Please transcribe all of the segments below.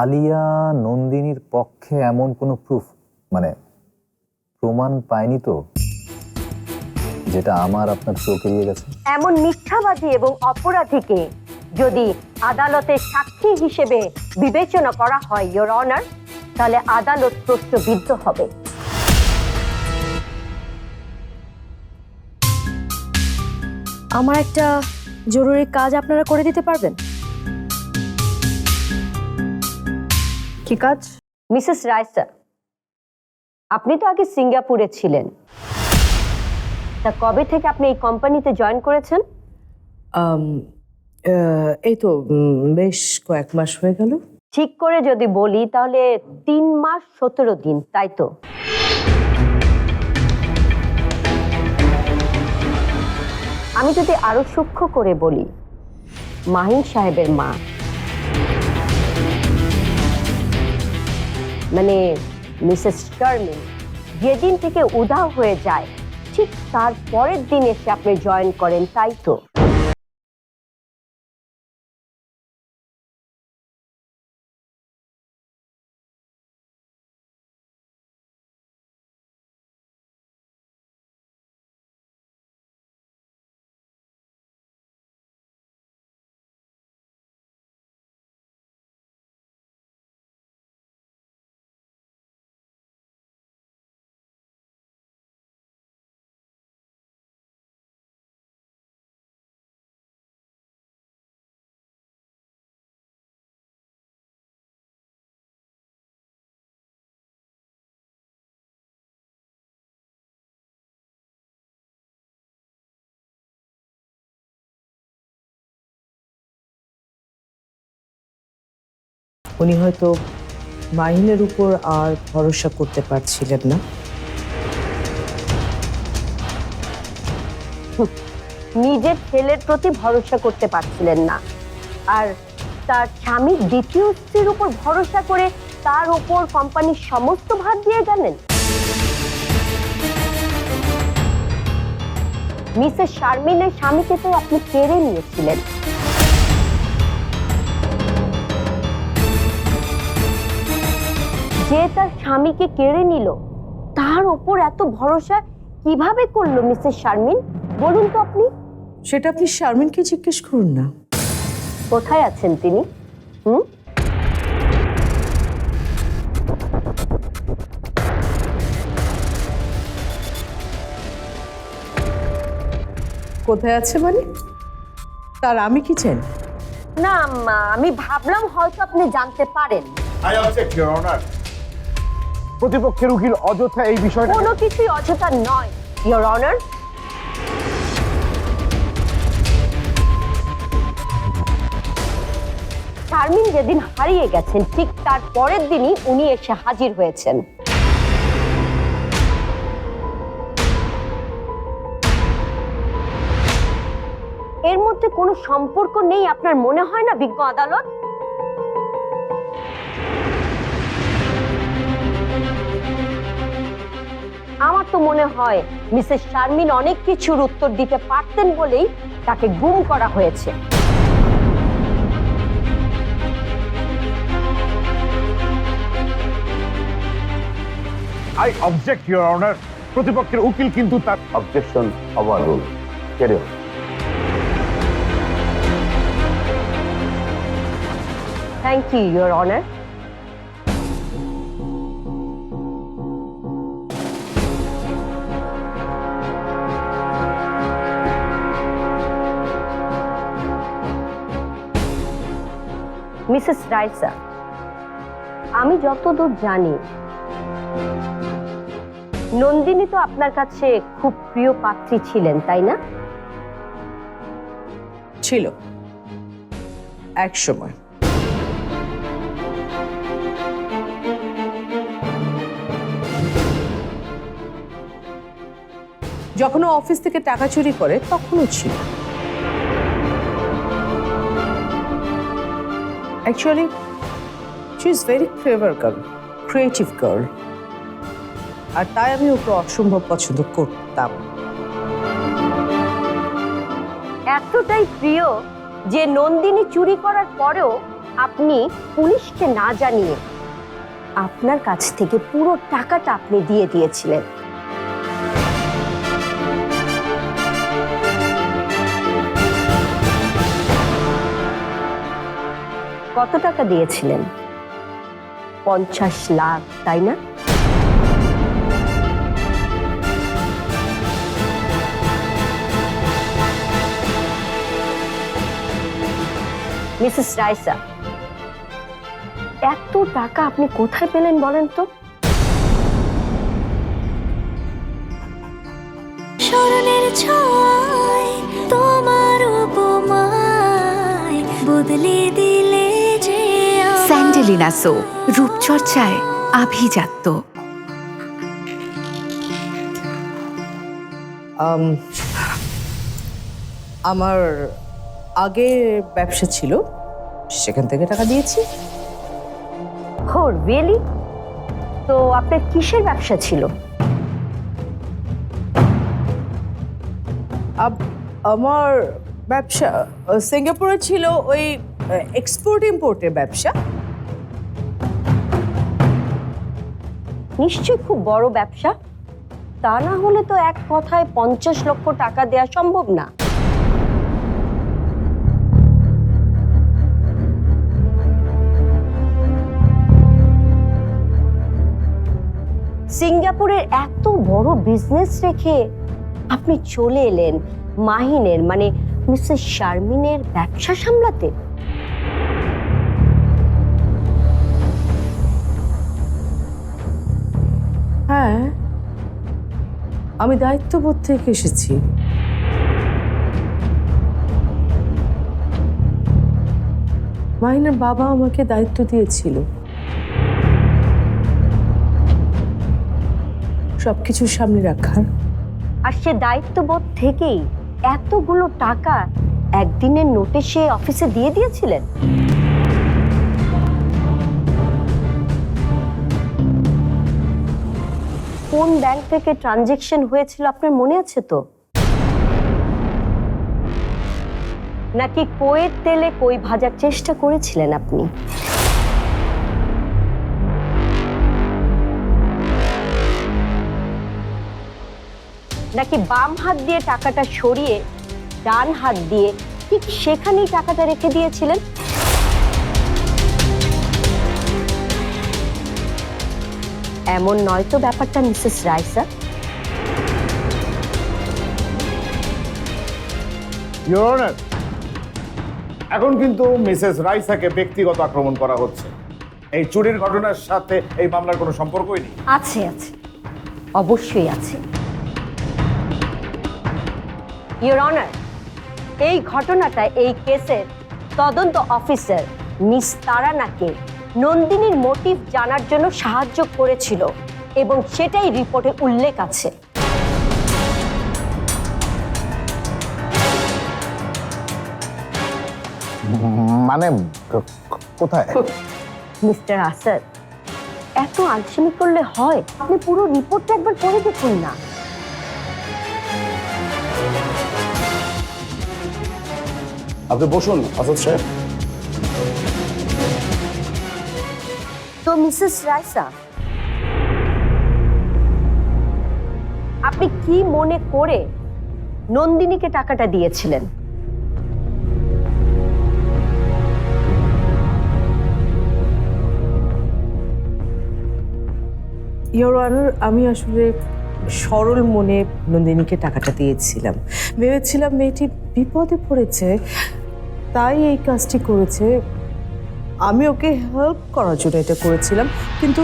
আলিয়া নন্দিনীর পক্ষে এমন কোনো প্রুফ মানে প্রমাণ পায়নি তো? যেটা আমার আপনার চোখ এড়িয়ে গেছে। এমন মিথ্যাবাদী এবং অপরাধীকে যদি আদালতের সাক্ষী হিসেবে বিবেচনা করা হয় ইয়োর অনার তাহলে আদালত প্রশ্নবিদ্ধ হবে। আমার একটা জরুরি কাজ আপনারা করে দিতে পারবেন? কি কাজ মিসেস রায়সা আপনি তো আগে সিঙ্গাপুরে ছিলেন। তা কবে থেকে আপনি এই কোম্পানিতে জয়েন করেছেন? এই তো বেশ কয়েক মাস হয়ে গেল। ঠিক করে যদি বলি তাহলে তিন মাস সতেরো দিন তাই তো? আমি যদি আরও সূক্ষ্ম করে বলি মাহিন সাহেবের মা মানে মিসেস টার্মিন, যেদিন থেকে উদাও হয়ে যায়, ঠিক তার পরের দিন এসে আপনি জয়েন করেন, তাই তো? উনি হয়তো মাহিনের উপর আর ভরসা করতে পারছিলেন না। নিজের ছেলের প্রতি ভরসা করতে পারছিলেন না। আর তার স্বামী দ্বিতীয় স্ত্রীর উপর ভরসা করে তার উপর কোম্পানির সমস্ত ভার দিয়ে গেলেন। মিসেস শারমিনের স্বামীকে তো আপনি কেড়ে নিয়েছিলেন। যে তার স্বামীকে কেড়ে নিল। তার ওপর এত ভরসা কীভাবে করল মিসেস শারমিন? বলুন তো আপনি। সেটা আপনি শারমিনকে জিজ্ঞেস করুন না। কোথায় আছেন তিনি? হুম? কোথায় আছে মানে? তার আমি কি চেন না আমি ভাবলাম হয়তো আপনি জানতে পারেন। আই অবজেক্ট ইওর অনার প্রতিপক্ষের উকিল অযথা এই বিষয়টা কোনো কিছুই অযথা নয় ইয়োর অনার শারমিন যেদিন হারিয়ে গেছেন, ঠিক তার পরের দিনই উনি এসে হাজির হয়েছেন। এর মধ্যে কোনো সম্পর্ক নেই, আপনার মনে হয় না, বিজ্ঞ আদালত? আমার তো মনে হয় মিসেস শারমিন অনেক কিছুর উত্তর দিতে পারতেন বলেই তাকে গুম করা হয়েছে। আই অবজেক্ট ইওর অনার প্রতিপক্ষের উকিল কিন্তু তার objection overrule carry thank you your honour Mrs Raisa আমি যতদূর জানি, নন্দিনী তো আপনার কাছে খুব প্রিয় পাত্রী ছিলেন, তাই না? ছিল। এক সময়। যখন অফিস থেকে টাকা চুরি করে, তখনও ছিল। Actually she is very clever girl creative girl আর তাই আমি ওকে অসম্ভব পছন্দ করতাম। এতটাই প্রিয় যে নন্দিনী চুরি করার পরেও আপনি পুলিশকে না জানিয়ে আপনার কাছ থেকে পুরো টাকাটা আপনি দিয়ে দিয়েছিলেন। কত টাকা দিয়েছিলেন? পঞ্চাশ লাখ, তাই না? মিসেস রাইসা, এত টাকা আপনি কোথায় পেলেন বলেন তো? স্মরণের ছয় সো রূপচর্চায় আভিজাত্য। আমার আগের ব্যবসা ছিল সেখান থেকে টাকা দিয়েছি। রিয়েলি? তো আপনার কিসের ব্যবসা ছিল? আমার ব্যবসা সিঙ্গাপুরে ছিল ওই এক্সপোর্ট ইম্পোর্টের ব্যবসা। নিশ্চয়ই খুব বড় ব্যবসা? তা না হলে তো এক কথায় পঞ্চাশ লক্ষ টাকা দেওয়া সম্ভব না। সিঙ্গাপুরের এত বড় বিজনেস রেখে আপনি চলে এলেন মাহিনের মানে মিসেস শারমিনের ব্যবসা সামলাতে। হ্যাঁ আমি দায়িত্ববোধ থেকে এসেছি। মাহিনের বাবা আমাকে দায়িত্ব দিয়েছিল। সবকিছু সামনে রাখার। আর সে দায়িত্ববোধ থেকেই এতগুলো টাকা একদিনের নোটে সে অফিসে দিয়ে দিয়েছিলেন? কোন ব্যাংক থেকে ট্রানজেকশন হয়েছিল আপনার মনে আছে তো? নাকি কোয়ের তেলে কই ভাজার চেষ্টা করেছিলেন আপনি? নাকি বাম হাত দিয়ে টাকাটা সরিয়ে ডান হাত দিয়ে ঠিক সেখানেই টাকাটা রেখে দিয়েছিলেন? এমন নয় তো ব্যাপারটা মিসেস রাইসা ইউর অনার এখন কিন্তু মিসেস রাইসাকে ব্যক্তিগত আক্রমণ করা হচ্ছে। এই চুরির ঘটনার সাথে এই মামলার কোনো সম্পর্কই নেই। আছে আছে। অবশ্যই আছে। ইওর অনার এই ঘটনাটা এই কেসের তদন্ত অফিসার মিস তারানাকে নন্দিনীর মোটিভ জানার জন্য সাহায্য করেছিল এবং সেটাই রিপোর্টে উল্লেখ আছে। মানে কোথায়? মিস্টার আসাদ এত আলসেমি করলে হয়? আপনি পুরো রিপোর্টটা একবার পড়ে দেখুন না। আপনি বসুন আসাদ সাহেব। মিসেস রাইসা। আপনি কি মনে করে নন্দিনীকে টাকাটা দিয়েছিলেন? আমি আসলে সরল মনে নন্দিনীকে টাকাটা দিয়েছিলাম। ভেবেছিলাম মেয়েটি বিপদে পড়েছে, তাই এই কাজটি করেছে। আমি ওকে হেল্প করার জন্য এটা করেছিলাম, কিন্তু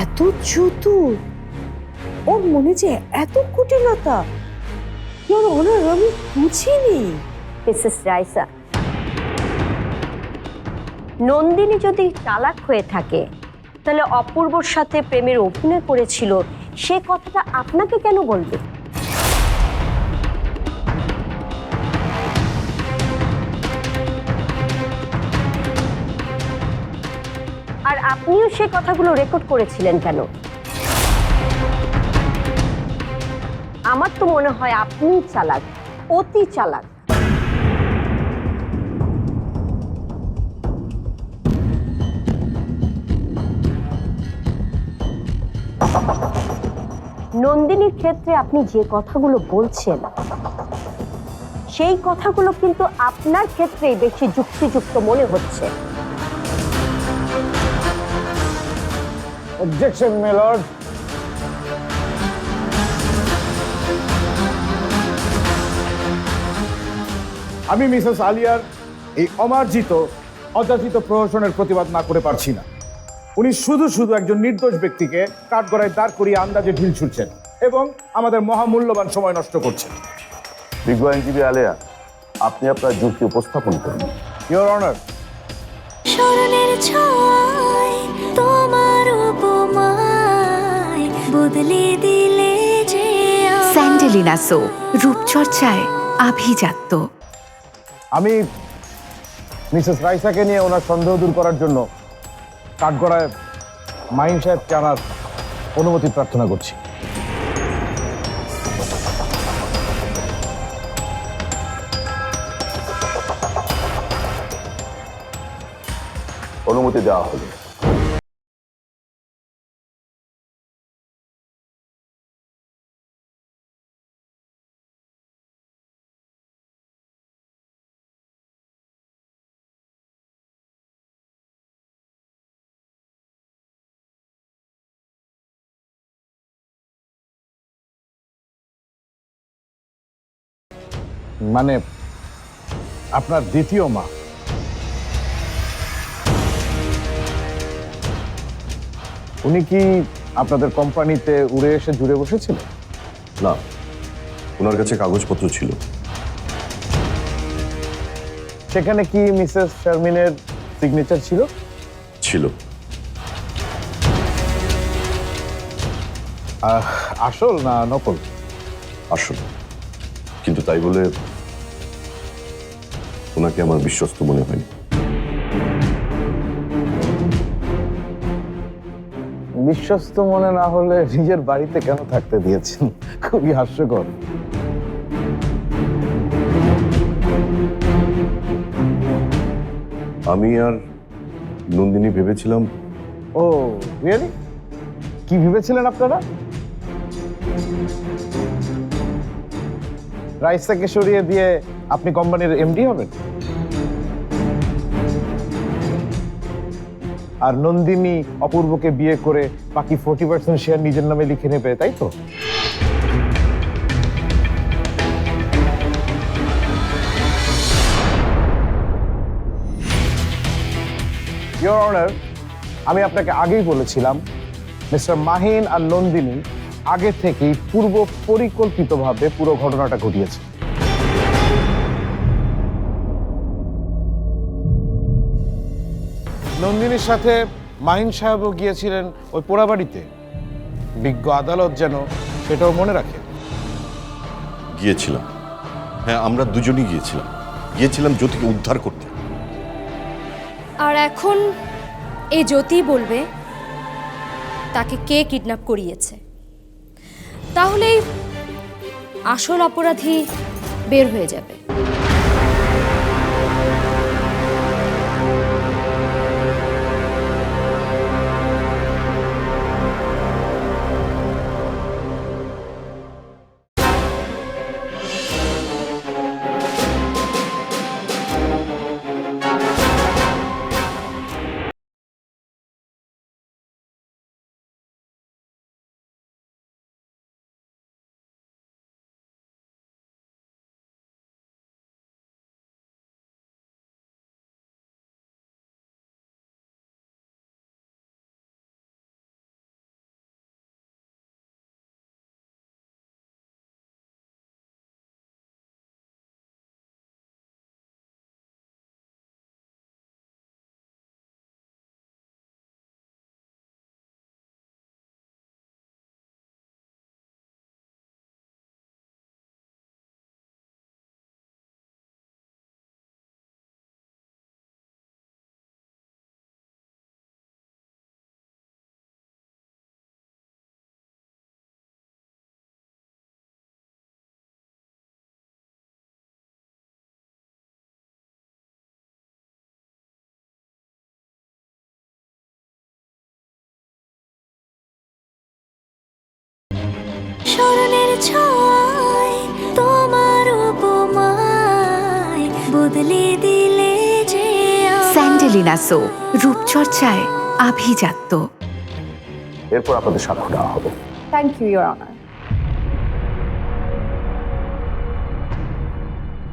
এত চতুর, ওর মনে যে এত কুটিলতা ইয়োর অনার আমি বুঝিনি। মিসেস রাইসা নন্দিনী যদি চালাক হয়ে থাকে, তাহলে অপূর্বর সাথে প্রেমের অভিনয় করেছিল, সে কথাটা আপনাকে কেন বলবে? আপনিও সে কথাগুলো রেকর্ড করেছিলেন কেন? আমার তো মনে হয় আপনি চালাক, অতি চালাক। নন্দিনীর ক্ষেত্রে আপনি যে কথাগুলো বলছেন, সেই কথাগুলো কিন্তু আপনার ক্ষেত্রেই বেশি যুক্তিযুক্ত মনে হচ্ছে। অবজেকশন মেলর্ড আমি মিসেস আলিয়ার এই অমার্জিত অযাচিত প্রহসনের প্রতিবাদ না করে পারছি না। উনি শুধু শুধু একজন নির্দোষ ব্যক্তিকে কাঠগড়ায় দাঁড় করিয়ে আন্দাজে ঢিল ছুটছেন এবং আমাদের মহামূল্যবান সময় নষ্ট করছেন। বিজ্ঞ আইনজীবী আলেয়া আপনি আপনার যুক্তি উপস্থাপন করুন। ইওর অনার স্মরণের ছয় তোমার উপমায় বদলে দিলে যে স্যান্ডেলিনা সো রূপচর্চায় আভিজাত্য। আমি মিসেস রাইসাকে নিয়ে ওনার সন্দেহ দূর করার জন্য কাঠগড়ায় মাইন সাহেবকে আনার অনুমতি প্রার্থনা করছি। অনুমতি দেওয়া হলো। মানে আপনার দ্বিতীয় মা। উনি কি আপনাদের কোম্পানিতে উড়ে এসে জুড়ে বসেছিলেন? না ওনার কাছে কাগজপত্র ছিল। সেখানে কি মিসেস শারমিনের সিগনেচার ছিল? ছিল। আসল না নকল? আসল। কিন্তু তাই বলে ওনাকে আমার বিশ্বস্ত মনে হয়নি বিশ্বস্ত মনে না হলে নিজের বাড়িতে কেন থাকতে দিয়েছেন? খুবই হাস্যকর। আমি আর নন্দিনী ভেবেছিলাম ও রিয়েলি কি ভেবেছিলেন আপনারা? রাইসাকে সরিয়ে দিয়ে আপনি কোম্পানির এমডি হবেন। আর নন্দিনী অপূর্বকে বিয়ে করে বাকি ফোর্টি পার্সেন্ট শেয়ার নিজের নামে লিখে নেবে, তাই তো? ইয়োর অনার আমি আপনাকে আগেই বলেছিলাম মিস্টার মাহিন আর নন্দিনী আগে থেকেই পূর্ব পরিকল্পিতভাবে পুরো ঘটনাটা ঘটিয়েছে। নন্দিনীর সাথে মাহিন সাহেবও গিয়েছিলেন ওই পোড়াবাড়িতে। বিজ্ঞ আদালত যেন সেটাও মনে রাখে। গিয়েছিলাম। হ্যাঁ আমরা দুজনই গিয়েছিলাম। গিয়েছিলাম জ্যোতিকে উদ্ধার করতে। আর এখন এই জ্যোতি বলবে তাকে কে কিডন্যাপ করিয়েছে? তাহলেই আসল অপরাধী বের হয়ে যাবে। ছয় তোমার উপমায় বদলে দিলে যে। স্যান্ডেলিনা সো রূপচর্চায় আভিজাত্য। এরপর আপনাদের সাক্ষ্য দেওয়া হবে। থ্যাংক ইউ ইয়োর অনার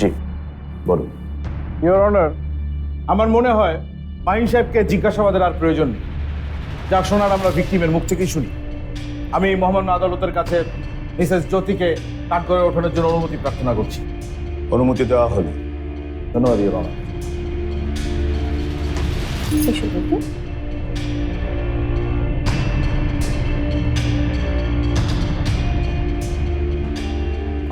জি বলুন। ইওর অনার আমার মনে হয় মাহিন সাহেবকে জিজ্ঞাসাবাদের আর প্রয়োজন নেই। যা শোনার আমরা ভিক্টিমের মুখ থেকেই শুনি। আমি মোহাম্মদ আদালতের কাছে মিসেস জ্যোতিকে কাঠগড়ে ওঠানোর জন্য অনুমতি প্রার্থনা করছি। অনুমতি দেওয়া হলো। ধন্যবাদ ইওর অনার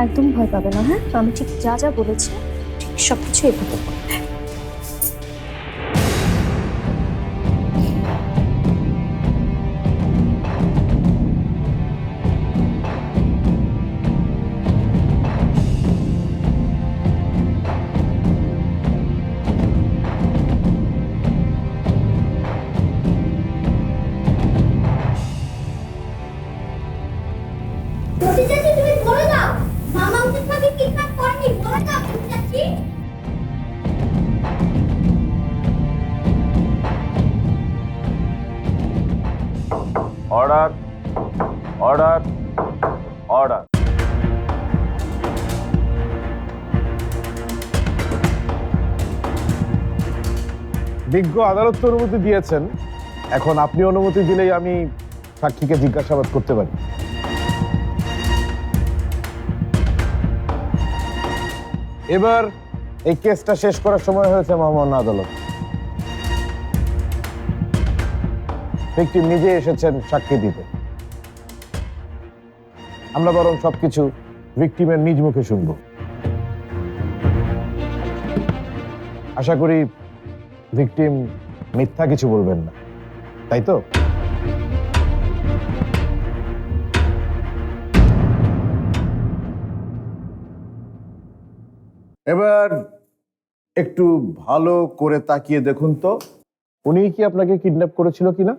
একদম ভয় পাবে না হ্যাঁ? আমি ঠিক যা যা বলেছি ঠিক সব কিছু এভাবে অর্ডার অর্ডার অর্ডার। বিজ্ঞ আদালত তো অনুমতি দিয়েছেন। এখন আপনি অনুমতি দিলেই আমি সাক্ষীকে জিজ্ঞাসাবাদ করতে পারি। এবার এই কেসটা শেষ করার সময় হয়েছে মহামান্য আদালত। ভিকটিম নিজে এসেছেন সাক্ষী দিতে। আমরা বরং সবকিছু ভিকটিমের নিজ মুখে শুনব। আশা করি ভিকটিম মিথ্যা কিছু বলবেন না। তাই তো? এবার একটু ভালো করে তাকিয়ে দেখুন তো। উনি কি আপনাকে কিডন্যাপ করেছিল কিনা?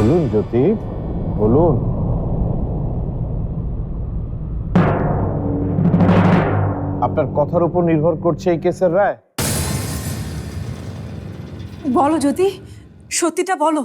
বলুন জ্যোতি বলুন। আপনার কথার উপর নির্ভর করছে এই কেসের রায়? বলো, জ্যোতি, সত্যিটা বলো।